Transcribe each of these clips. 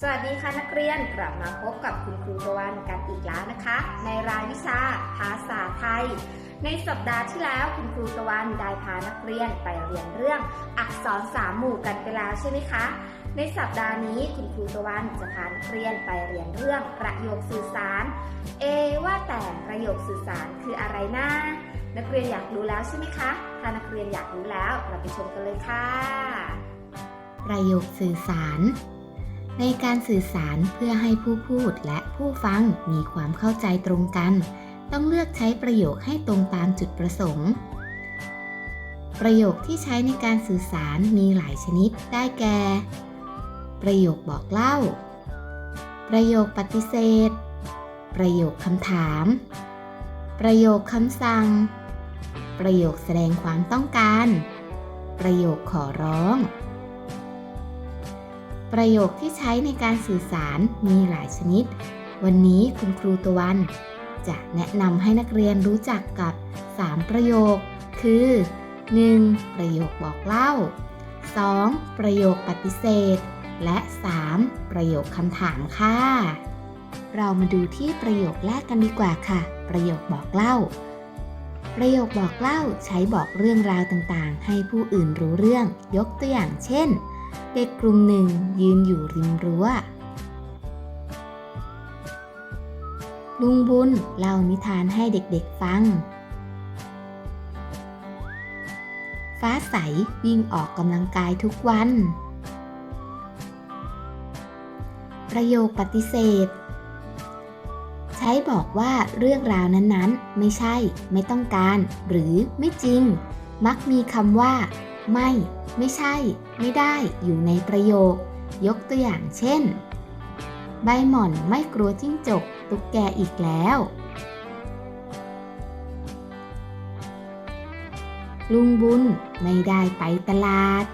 สวัสดีค่ะนักเรียนกลับมาพบกับคุณครูตะวันกันอีกแล้วนะคะ ในรายวิชา ภาษาไทย ในสัปดาห์ที่แล้วคุณครูตะวันได้พานักเรียนไปเรียนเรื่องอักษรสามหมู่กันไปแล้วใช่ไหมคะ ในสัปดาห์นี้คุณครูตะวันจะพานักเรียนไปเรียนเรื่องประโยคสื่อสาร เอว่าแต่ประโยคสื่อสารคืออะไรนะนักเรียนอยากรู้แล้วใช่ไหมคะ ถ้านักเรียนอยากรู้แล้วเราไปชมกันเลยค่ะ ประโยคสื่อสาร ในการสื่อสารเพื่อให้ผู้พูดและผู้ฟังมีความเข้าใจตรงกัน ต้องเลือกใช้ประโยคให้ตรงตามจุดประสงค์ ประโยคที่ใช้ในการสื่อสารมีหลายชนิดได้แก่ ประโยคบอกเล่า ประโยคปฏิเสธ ประโยคคำถาม ประโยคคำสั่ง ประโยคแสดงความต้องการ ประโยคขอร้อง ประโยคที่ใช้ในการสื่อสารมีหลายชนิด วันนี้คุณครูตะวัน จะแนะนำให้นักเรียนรู้จักกับ 3 ประโยค คือ 1. ประโยคบอกเล่า 2. ประโยคปฏิเสธ และ 3. ประโยคคำถามค่ะ เรามาดูที่ประโยคแรกกันดีกว่าค่ะ ประโยคบอกเล่า ประโยคบอกเล่าใช้บอกเรื่องราวต่างๆ ให้ผู้อื่นรู้เรื่อง ยกตัวอย่างเช่น เด็กกลุ่มหนึ่งยืนอยู่ริมรั้ว ลุงบุญเล่านิทานให้เด็กๆฟัง ฟ้าใสวิ่งออกกำลังกายทุกวัน ประโยคปฏิเสธ ใช้บอกว่าเรื่องราวนั้นๆ ไม่ใช่ ไม่ต้องการ หรือไม่จริง มักมีคำว่า ไม่ ไม่ใช่ ไม่ได้อยู่ในประโยค ยกตัวอย่างเช่น ใบหม่อนไม่กลัวจิ้งจกตุ๊กแกอีกแล้ว ลุงบุญไม่ได้ไปตลาด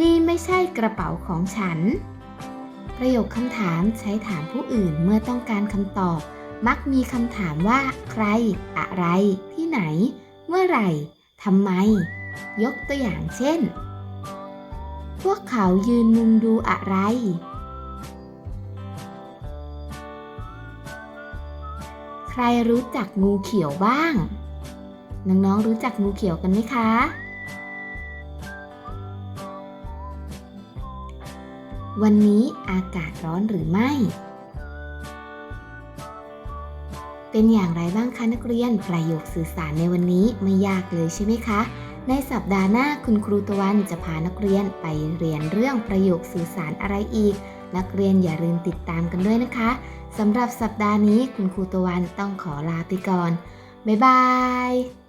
นี่ไม่ใช่กระเป๋าของฉัน ประโยคคำถามใช้ถามผู้อื่นเมื่อต้องการคำตอบ มักมีคำถามว่าใคร อะไร ที่ไหน เมื่อไหร่ทำไม ยกตัวอย่างเช่น พวกเขายืนมุงดูอะไร ใครรู้จักงูเขียวบ้าง น้องๆรู้จักงูเขียวกันไหมคะวันนี้อากาศร้อนหรือไม่ เป็นอย่างไรบ้างคะนักเรียนประโยคสื่อสารในวันนี้ไม่ยากเลยใช่ไหมคะ ในสัปดาห์หน้าคุณครูตะวันจะพานักเรียนไปเรียนเรื่องประโยคสื่อสารอะไรอีก นักเรียนอย่าลืมติดตามกันด้วยนะคะสำหรับสัปดาห์นี้คุณครูตะวันต้องขอลาไปก่อนบ๊ายบาย